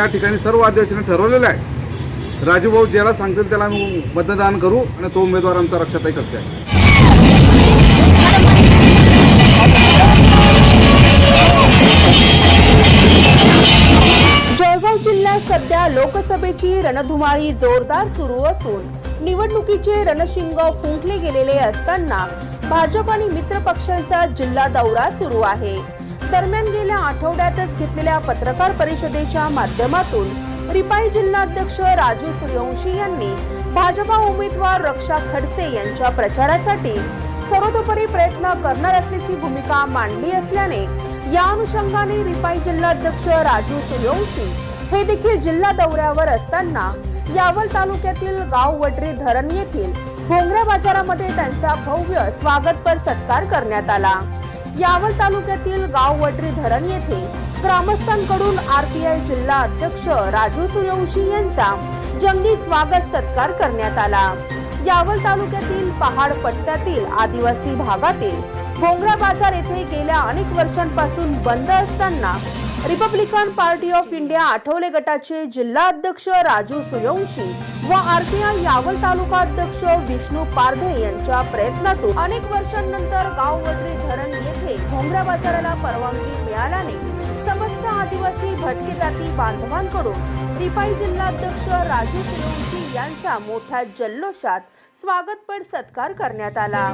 या ठिकाणी सर्व अध्यक्षांनी ठरवलेलं आहे. राजूभाऊ ज्याला सांगतील त्याला आम्ही मतदान करू आणि तो उमेदवार आमचा रक्षाताई करते आहे. जळगाव जिल्ह्यात सध्या लोकसभेची रणधुमाळी जोरदार सुरू असून निवडणुकीचे रणशिंग फुंकले गेलेले असताना भाजप आणि मित्र पक्षांचा जिल्हा दौरा सुरू आहे. दरम्यान गेल्या आठवड्यातच घेतलेल्या पत्रकार परिषदेच्या माध्यमातून रिपाई जिल्हाध्यक्ष राजू सूर्यवंशी यांनी भाजपा उमेदवार रक्षा खडसे यांच्या प्रचारासाठी सर्वतोपरी प्रयत्न करणार असल्याची भूमिका मांडली असल्याने या अनुषंगाने रिपाई जिल्हाध्यक्ष राजू सूर्यवंशी हे देखील जिल्हा दौऱ्यावर असताना यावल तालुक्यातील गाव वडरी धरण येथील भोंगऱ्या बाजारामध्ये त्यांचा भव्य स्वागतपर सत्कार करण्यात आला. यावल तालुक्यातील गाव वडरी धरण येथे ग्रामस्थांकडून आरपीआय जिल्हा अध्यक्ष राजू सूर्यवंशी यांचा जंगी स्वागत सत्कार करण्यात आला. यावल तालुक्यातील पहाड पट्ट्यातील आदिवासी भागातील भोंगरा बाजार येथे गेल्या अनेक वर्षांपासून बंद असताना Republican Party of India Athawale गटाचे जिल्हा अध्यक्ष राजू सूर्यवंशी व आरपीआय यावल तालुका अध्यक्ष विष्णू पारधे यांच्या प्रयत्नातून अनेक वर्षांनंतर गाववडरी धरण येथे भोंगरा बाजाराला परवानगी मिळाल्याने समस्त आदिवासी भटके जाती बांधवांकडून रिपाई जिल्हाध्यक्ष राजू सूर्यवंशी यांचा मोठ्या जल्लोषात स्वागतपर सत्कार करण्यात आला.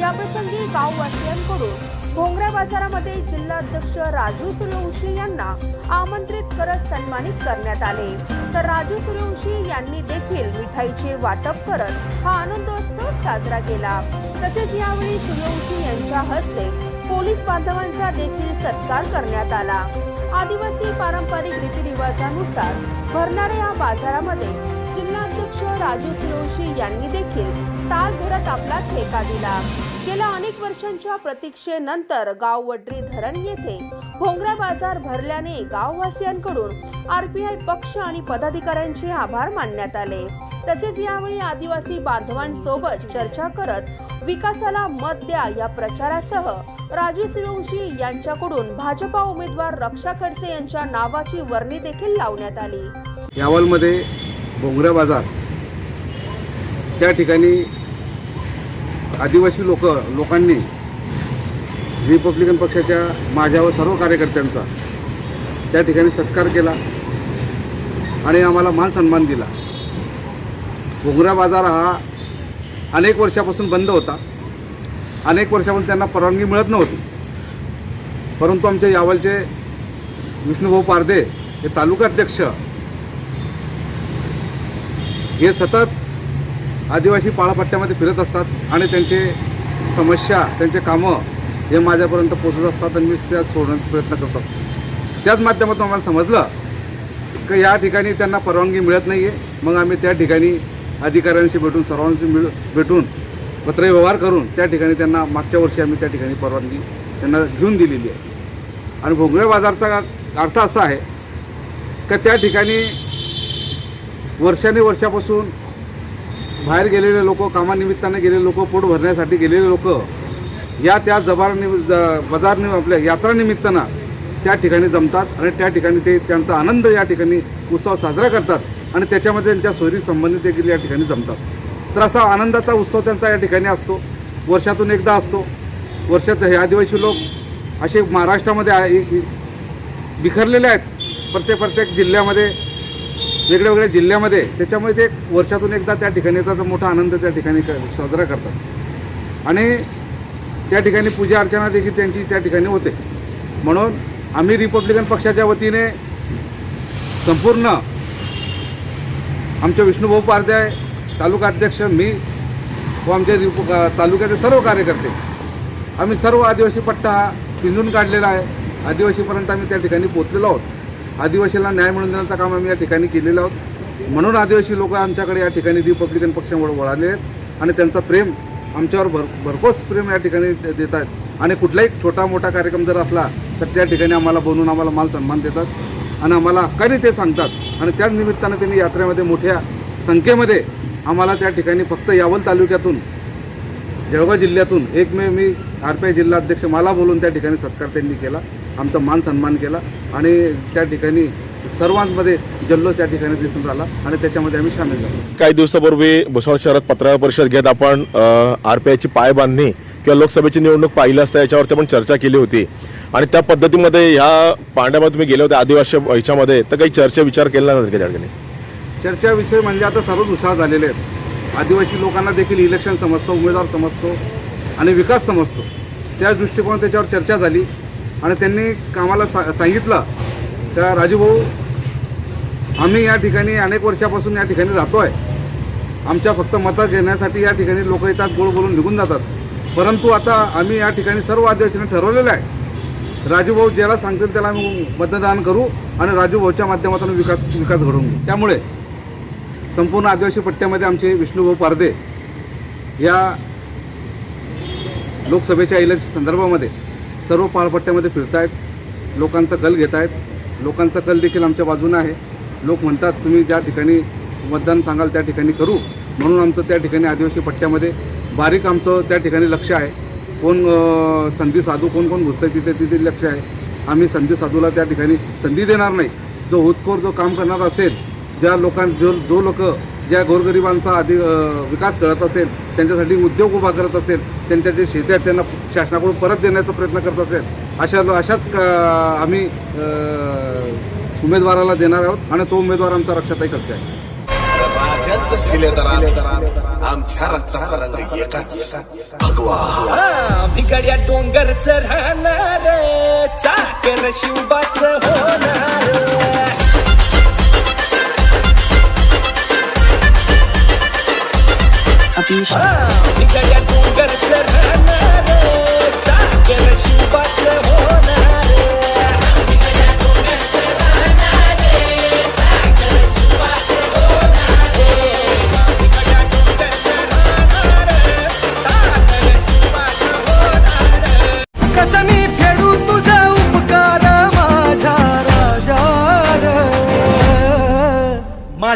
याप्रसंगी गाववासियांकडून भोंगऱ्या बाजारामध्ये जिल्हाध्यक्ष राजू सूर्यवंशी यांना आमंत्रित करत सन्मानित करण्यात आले. तर राजू सूर्यवंशी यांनी देखील मिठाईचे वाटप करत हा आनंदोत्सव साजरा केला. तसेच यावेळी सूर्यवंशी यांच्या हस्ते पोलीस बांधवांचा देखील सत्कार करण्यात आला. आदिवासी पारंपरिक रीतिरिवाजानुसार भरणाऱ्या या बाजारामध्ये जिल्हाध्यक्ष राजू फिरोशी यांनी देखील ताल धरत आपला ठेका दिला. गेल्या अनेक वर्षांच्या प्रतीक्षेनंतर गाव वड्री धरण येथे भोंगरा बाजार भरल्याने गाववासियांकडून आरपीआय पक्ष आणि पदाधिकाऱ्यांचे आभार मानण्यात आले. तसेच यावेळी आदिवासी बांधवांसोबत चर्चा करत विकासाला मत द्या या प्रचारासह राजू सूर्यवंशी यांच्याकडून भाजपा उमेदवार रक्षा खडसे यांच्या नावाची वर्णी देखील लावण्यात आली. यावलमध्ये भोंगरा बाजार त्या ठिकाणी आदिवासी लोक लोकांनी रिपब्लिकन पक्षाच्या माझ्या व सर्व कार्यकर्त्यांचा त्या ठिकाणी सत्कार केला आणि आम्हाला मान सन्मान दिला. घोंगरा बाजार हा अनेक वर्षापासून बंद होता. अनेक वर्षापासून त्यांना परवानगी मिळत नव्हती. परंतु आमचे यावलचे विष्णुभाऊ पारदे हे तालुका अध्यक्ष हे सतत आदिवासी पाळापट्ट्यामध्ये फिरत असतात आणि त्यांचे समस्या त्यांचे कामं हे माझ्यापर्यंत पोचत असतात आणि मी त्या सोडण्याचा प्रयत्न करत. असतो त्याच माध्यमातून आम्हाला समजलं की या ठिकाणी त्यांना परवानगी मिळत नाही आहे मग आम्ही त्या ठिकाणी अधिकाऱ्यांशी भेटून सर्वांशी मिळ भेटून पत्रव्यवहार करून त्या ठिकाणी त्यांना मागच्या वर्षी आम्ही त्या ठिकाणी परवानगी त्यांना घेऊन दिलेली आहे. आणि भोंगळे बाजारचा अर्थ असा आहे का त्या ठिकाणी वर्षाने वर्षापासून बाहेर गेलेले लोक कामानिमित्ताने गेलेले लोक पोट भरण्यासाठी गेलेले लोक या त्या जबार निमि ज- बाजार आपल्या यात्रानिमित्तानं त्या ठिकाणी जमतात आणि त्या ठिकाणी ते त्यांचा आनंद या ठिकाणी उत्सव साजरा करतात आणि त्याच्यामध्ये त्यांच्या सोयरी संबंधित देखील या ठिकाणी जमतात. तर असा आनंदाचा उत्सव त्यांचा या ठिकाणी असतो. वर्षातून एकदा असतो. वर्षात हे आदिवासी लोक असे महाराष्ट्रामध्ये आहे- बिखरलेले आहेत. प्रत्येक प्रत्येक जिल्ह्यामध्ये वेगळ्या वेगळ्या जिल्ह्यामध्ये. त्याच्यामुळे ते वर्षातून एकदा त्या ठिकाणी येतात मोठा आनंद त्या ठिकाणी साजरा करतात. आणि त्या ठिकाणी पूजा अर्चना देखील त्यांची त्या ठिकाणी होते. म्हणून आम्ही रिपब्लिकन पक्षाच्या वतीने संपूर्ण आमचे विष्णुभाऊ पारध्याय तालुका अध्यक्ष मी व आमचे रिप- तालुक्याचे सर्व कार्यकर्ते आम्ही सर्व आदिवासी पट्टा हा पिंजून काढलेला आहे. आदिवासीपर्यंत आम्ही त्या ठिकाणी पोचलेलो आहोत. आदिवासीला न्याय मिळवून देण्याचं काम आम्ही या ठिकाणी केलेलं आहोत. म्हणून आदिवासी लोक आमच्याकडे या ठिकाणी रिपब्लिकन पक्षामुळे वळाले आहेत आणि त्यांचा प्रेम आमच्यावर भर भरघोस प्रेम या ठिकाणी देत आहेत. आणि कुठलाही छोटा मोठा कार्यक्रम जर असला तर त्या ठिकाणी आम्हाला बोलून आम्हाला माल सन्मान देतात आणि आम्हाला हक्काने ते सांगतात. आणि त्याच निमित्तानं त्यांनी यात्रेमध्ये मोठ्या संख्येमध्ये आम्हाला त्या ठिकाणी फक्त यावल तालुक्यातून जळगाव जिल्ह्यातून एकमेव मी आर पी आय जिल्हा अध्यक्ष मला बोलून त्या ठिकाणी सत्कार त्यांनी केला. आमचा मान सन्मान केला आणि त्या ठिकाणी सर्वांमध्ये जल्लोष त्या ठिकाणी दिसून आला आणि त्याच्यामध्ये आम्ही सामील झालो. काही दिवसापूर्वी भुसावळ शहरात पत्रकार परिषद घेत आपण आर पी आयची पायबांधणी किंवा लोकसभेची निवडणूक पाहिली असता याच्यावरती आपण चर्चा केली होती. आणि त्या पद्धतीमध्ये ह्या पांड्यामध्ये तुम्ही गेले होते आदिवासी ह्याच्यामध्ये तर काही चर्चा विचार केला नव्हता त्या ठिकाणी? चर्चा विषय म्हणजे आता सर्वच उत्साह झालेले आहेत. आदिवासी लोकांना देखील इलेक्शन समजतो उमेदवार समजतो आणि विकास समजतो. त्या दृष्टिकोनात त्याच्यावर चर्चा झाली. आणि त्यांनी कामाला सा सांगितलं तर राजूभाऊ आम्ही या ठिकाणी अनेक वर्षापासून या ठिकाणी राहतो आहे आमच्या फक्त मतं घेण्यासाठी या ठिकाणी लोक येतात गोळ बोलून निघून जातात. परंतु आता आम्ही या ठिकाणी सर्व आदिवासींनी ठरवलेलं आहे. राजूभाऊ ज्याला सांगतील त्याला आम्ही मतदान करू आणि राजूभाऊच्या माध्यमातून विकास विकास घडवून घेऊ. त्यामुळे संपूर्ण आदिवासी पट्ट्यामध्ये आमचे विष्णूभाऊ पारदे या लोकसभेच्या इलेक्शन संदर्भामध्ये सर्व पाळपट्ट्यामध्ये फिरत आहेत लोकांचा कल घेत आहेत लोकांचा कल देखील आमच्या बाजूनं आहे. लोक म्हणतात तुम्ही ज्या ठिकाणी मतदान सांगाल त्या ठिकाणी करू. म्हणून आमचं त्या ठिकाणी आदिवासी पट्ट्यामध्ये बारीक आमचं त्या ठिकाणी लक्ष आहे. कोण संधी साधू कोण कोण घुसतं तिथे तिथे लक्ष आहे. आम्ही संधी साधूला त्या ठिकाणी संधी देणार नाही. जो हुतकोर जो काम करणार असेल ज्या लोकां जो जो लोक ज्या गोरगरिबांचा आधी विकास करत असेल त्यांच्यासाठी उद्योग उभा करत असेल त्यांच्या जे शेती आहेत त्यांना शासनाकडून परत देण्याचा प्रयत्न करत असेल अशा लो- अशाच आम्ही उमेदवाराला देणार आहोत आणि तो उमेदवार आमचा रक्षाताई कसे आहे. राजांचं शिलेदार आमच्या रक्ताचा रंग एकाच भगवा भिगड्या डोंगरच राहणार चाकर शिवबाच होणार. Ah,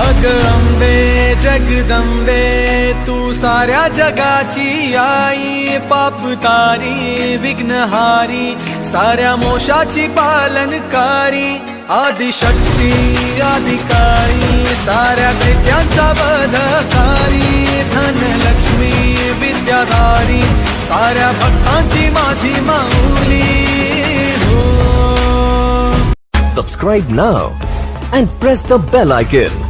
अग अंबे जगदंबे तू साऱ्या जगाची आई पापतारी विघ्नहारी साऱ्या मोशाची पालनकारी आदिशक्ती अधिकारी साऱ्या विद्यांचा बधकारी धनलक्ष्मी विद्याधारी साऱ्या भक्तांची माझी माऊली हो Subscribe now and press the bell icon.